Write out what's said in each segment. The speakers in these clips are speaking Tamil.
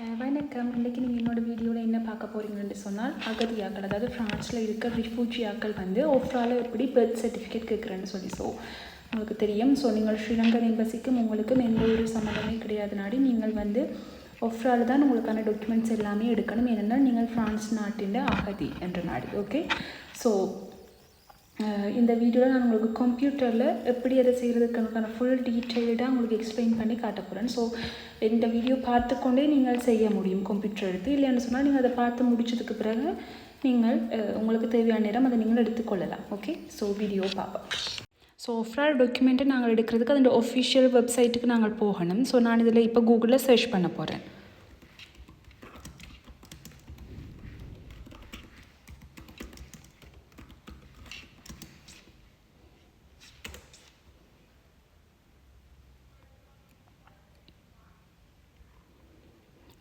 வணக்கம். இன்றைக்கி நீங்கள் என்னோட வீடியோவில் என்ன பார்க்க போகிறீங்கன்னு சொன்னால் அகதியாக்கள் அதாவது ஃப்ரான்ஸில் இருக்க ரிஃப்யூஜியாக்கள் வந்து ஒஃப்ரால எப்படி பர்த் சர்டிஃபிகேட் கேட்குறேன்னு சொல்லி ஸோ உங்களுக்கு தெரியும். ஸோ நீங்கள் ஸ்ரீலங்கன் எம்பசிக்கும் உங்களுக்கும் எந்த ஒரு சம்மந்தமே கிடையாது. நாடி நீங்கள் வந்து ஒஃப்ரால் தான் உங்களுக்கான டாக்குமெண்ட்ஸ் எல்லாமே எடுக்கணும். ஏனென்றால் நீங்கள் ஃப்ரான்ஸ் நாட்டின் அகதி என்ற நாடு. ஓகே ஸோ இந்த வீடியோவில் நான் உங்களுக்கு கம்ப்யூட்டரில் எப்படி அதை செய்கிறதுக்கான ஃபுல் டீட்டெயில்டாக உங்களுக்கு எக்ஸ்பிளைன் பண்ணி காட்ட போகிறேன் ஸோ இந்த வீடியோ பார்த்துக்கொண்டே நீங்கள் செய்ய முடியும் கம்ப்யூட்டர் எடுத்து. இல்லைன்னு சொன்னால் நீங்கள் அதை பார்த்து முடிச்சதுக்கு பிறகு நீங்கள் உங்களுக்கு தேவையான நேரம் அதை நீங்கள் எடுத்துக்கொள்ளலாம் ஓகே ஸோ வீடியோ பார்ப்போம். ஸோ ஒஃப்ரால் டாக்குமெண்ட்டை நாங்கள் எடுக்கிறதுக்கு அதோட ஒஃபிஷியல் வெப்சைட்டுக்கு நாங்கள் போகணும். ஸோ நான் இதில் இப்போ கூகுளில் சர்ச் பண்ண போகிறேன்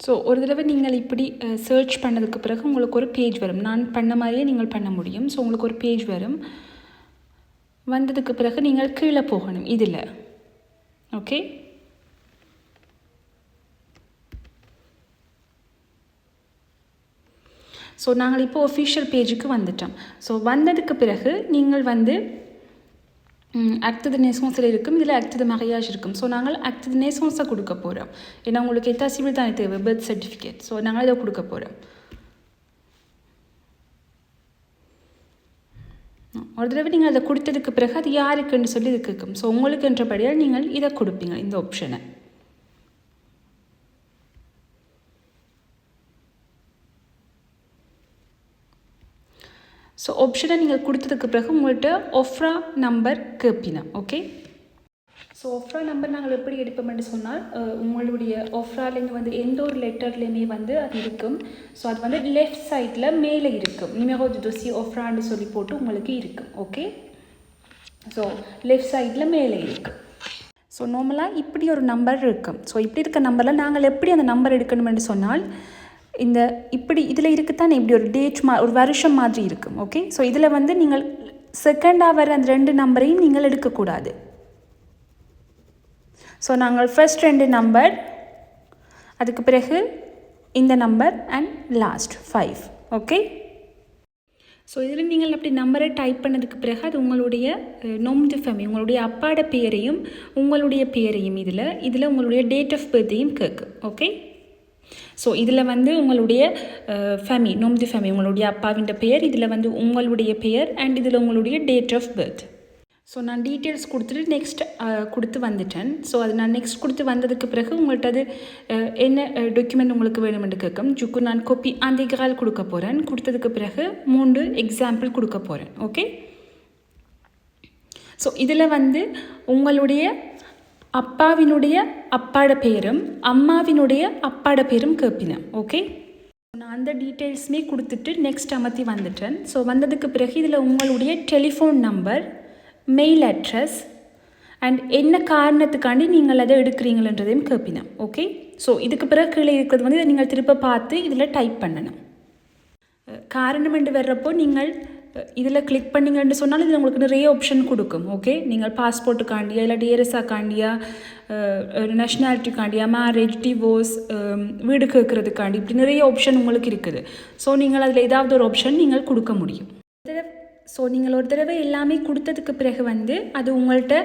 ஸோ ஒரு தடவை நீங்கள் இப்படி சர்ச் பண்ணதுக்கு பிறகு உங்களுக்கு ஒரு பேஜ் வரும். நான் பண்ண மாதிரியே நீங்கள் பண்ண முடியும். ஸோ உங்களுக்கு ஒரு பேஜ் வரும். வந்ததுக்கு பிறகு நீங்கள் கீழே போகணும். இதில். ஓகே ஸோ நாங்கள் இப்போ ஒஃபிஷியல் பேஜுக்கு வந்துட்டோம். ஸோ வந்ததுக்கு பிறகு நீங்கள் வந்து ஆக்டது நேசன்ஸில் இருக்கும் இதில் ஆக்டது மகையாஜ் இருக்கும். ஸோ நாங்கள் ஆக்டது நேசன்ஸை கொடுக்க போகிறோம் ஏன்னா உங்களுக்கு எத்தா சிவில் தானே தேவை பர்த் சர்டிஃபிகேட் ஸோ நாங்கள் இதை கொடுக்க போகிறோம் ஒரு தடவை நீங்கள் அதை கொடுத்ததுக்கு பிறகு அது யாருக்குன்னு சொல்லி இது கேட்கும். ஸோ உங்களுக்குன்றபடியால் நீங்கள் இதை கொடுப்பீங்க இந்த ஆப்ஷனை ஸோ ஆப்ஷனை நீங்கள் கொடுத்ததுக்கு பிறகு உங்கள்கிட்ட ஒஃப்ரா நம்பர் கேட்பினா ஓகே ஸோ ஒஃப்ரா நம்பர் நாங்கள் எப்படி எடுப்போம்னு சொன்னால் உங்களுடைய ஒஃப்ராலேருந்து வந்து எந்த ஒரு லெட்டர்லேயுமே வந்து அது இருக்கும். ஸோ அது வந்து லெஃப்ட் சைடில் மேலே இருக்கும். நிமேகோ துசி ஒஃப்ரான்னு சொல்லி போட்டு உங்களுக்கு இருக்கும் ஓகே ஸோ லெஃப்ட் சைடில் மேலே இருக்குது ஸோ நார்மலாக இப்படி ஒரு நம்பர் இருக்கும். ஸோ இப்படி இருக்க நம்பரில் நாங்கள் எப்படி அந்த நம்பர் எடுக்கணும்னு சொன்னால் இந்த இப்படி இதில் இருக்குத்தானே இப்படி ஒரு டேட் மா ஒரு வருஷம் மாதிரி இருக்கும் ஓகே ஸோ இதில் வந்து நீங்கள் செகண்டாக வர அந்த ரெண்டு நம்பரையும் நீங்கள் எடுக்கக்கூடாது. ஸோ நாங்கள் ஃபர்ஸ்ட் ரெண்டு நம்பர் அதுக்கு பிறகு இந்த number and last five okay so இதில் நீங்கள் அப்படி நம்பரை டைப் பண்ணதுக்கு பிறகு அது உங்களுடைய நொம்து ஃபேமிலி உங்களுடைய அப்பாட பேரையும் உங்களுடைய பேரையும் இதில் இதில் உங்களுடைய டேட் ஆஃப் பர்த்தையும் கேட்கும் ஓகே ஸோ இதில் வந்து உங்களுடைய ஃபேமி நொம்து ஃபேமி உங்களுடைய அப்பாவின் பெயர் இதில் வந்து உங்களுடைய பெயர் அண்ட் இதில் உங்களுடைய டேட் ஆஃப் பர்த் ஸோ நான் டீட்டெயில்ஸ் கொடுத்துட்டு நெக்ஸ்ட் கொடுத்து வந்துட்டேன். ஸோ அது நான் நெக்ஸ்ட் கொடுத்து வந்ததுக்கு பிறகு உங்கள்கிட்ட அது என்ன டாக்குமெண்ட் உங்களுக்கு வேணுமென்று கேட்கும். ஜுக்கு நான் காப்பி ஆந்திகால் கொடுக்க போகிறேன் கொடுத்ததுக்கு பிறகு மூன்று எக்ஸாம்பிள் கொடுக்க போகிறேன் ஓகே ஸோ இதில் வந்து உங்களுடைய அப்பாவினுடைய அப்பாட பேரும் அம்மாவினுடைய அப்பாட பேரும் கேட்பினேன் ஓகே? நான் அந்த டீட்டெயில்ஸுமே கொடுத்துட்டு நெக்ஸ்ட் அமர்த்தி வந்துட்டேன். ஸோ வந்ததுக்கு பிறகு இதில் உங்களுடைய telephone number mail address and என்ன காரணத்துக்காண்டி நீங்கள் அதை எடுக்கிறீங்களன்றதையும் கேட்பினேன் ஓகே? ஸோ இதுக்கு பிறகு கீழே இருக்கிறது வந்து இதை நீங்கள் திருப்ப பார்த்து இதில் டைப் பண்ணணும். காரணம் என்று வர்றப்போ நீங்கள் இதில் கிளிக் பண்ணிங்கன்னு சொன்னால் இதில் உங்களுக்கு நிறைய ஆப்ஷன் கொடுக்கும் ஓகே நீங்கள் பாஸ்போர்ட்டுக்காண்டியா இல்லை டிஎர்எஸ்ஆக்காண்டியா நேஷ்னாலிட்டிக்காண்டியா மேரேஜ் டிவோர்ஸ் வீடு கேட்குறதுக்காண்டி இப்படி நிறைய ஆப்ஷன் உங்களுக்கு இருக்குது. ஸோ நீங்கள் அதில் ஏதாவது ஒரு ஆப்ஷன் நீங்கள் கொடுக்க முடியும். ஸோ நீங்கள் ஒரு தடவை எல்லாமே கொடுத்ததுக்கு பிறகு வந்து அது உங்கள்கிட்ட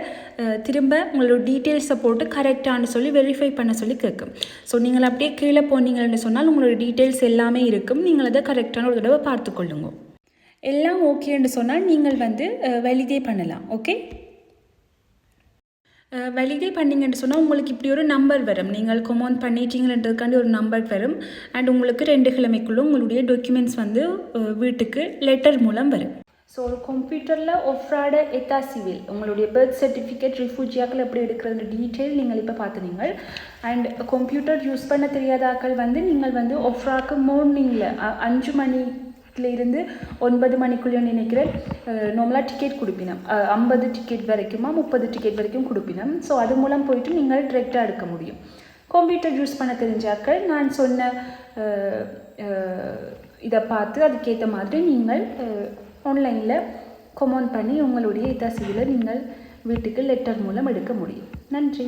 திரும்ப உங்களோட டீட்டெயில்ஸை போட்டு கரெக்டானு சொல்லி வெரிஃபை பண்ண சொல்லி கேட்கும். ஸோ நீங்கள் அப்படியே கீழே போனீங்கன்னு சொன்னால் உங்களோட டீட்டெயில்ஸ் எல்லாமே இருக்கும். நீங்கள் அதை கரெக்டான ஒரு தடவை பார்த்துக்கொள்ளுங்க. எல்லாம் ஓகேன்னு சொன்னால் நீங்கள் வந்து வெளிதே பண்ணலாம் ஓகே வெளிதே பண்ணீங்கன்னு சொன்னால் உங்களுக்கு இப்படி ஒரு நம்பர் வரும். நீங்கள் கொமௌண்ட் பண்ணிட்டீங்கன்றதுக்காண்டி ஒரு நம்பர் வரும். அண்ட் உங்களுக்கு ரெண்டு கிழமைக்குள்ளே உங்களுடைய டாக்குமெண்ட்ஸ் வந்து வீட்டுக்கு லெட்டர் மூலம் வரும். ஸோ ஒரு கம்ப்யூட்டரில் ஒஃப்ராட எத்தா சிவில் உங்களுடைய பர்த் சர்டிஃபிகேட் ரிஃப்யூஜியாக்கள் எப்படி எடுக்கிறது டீட்டெயில் நீங்கள் இப்போ பார்த்துனீங்க அண்ட் கம்ப்யூட்டர் யூஸ் பண்ண தெரியாத ஆக்கள் வந்து நீங்கள் வந்து ஒஃப்ராக்கு மார்னிங்கில் அஞ்சு மணி இருந்து ஒன்பது மணிக்குள்ளே நினைக்கிறேன். நார்மலாக டிக்கெட் கொடுப்பினோம் ஐம்பது டிக்கெட் வரைக்குமா முப்பது டிக்கெட் வரைக்கும் கொடுப்பினோம் ஸோ அது மூலம் போயிட்டு நீங்கள் டிரெக்டாக எடுக்க முடியும். கம்ப்யூட்டர் யூஸ் பண்ண தெரிஞ்சாக்கள் நான் சொன்ன இதை பார்த்து அதுக்கேற்ற மாதிரி நீங்கள் ஆன்லைனில் கொமௌண்ட் பண்ணி உங்களுடைய இதாசியில் நீங்கள் வீட்டுக்கு லெட்டர் மூலம் எடுக்க முடியும். நன்றி.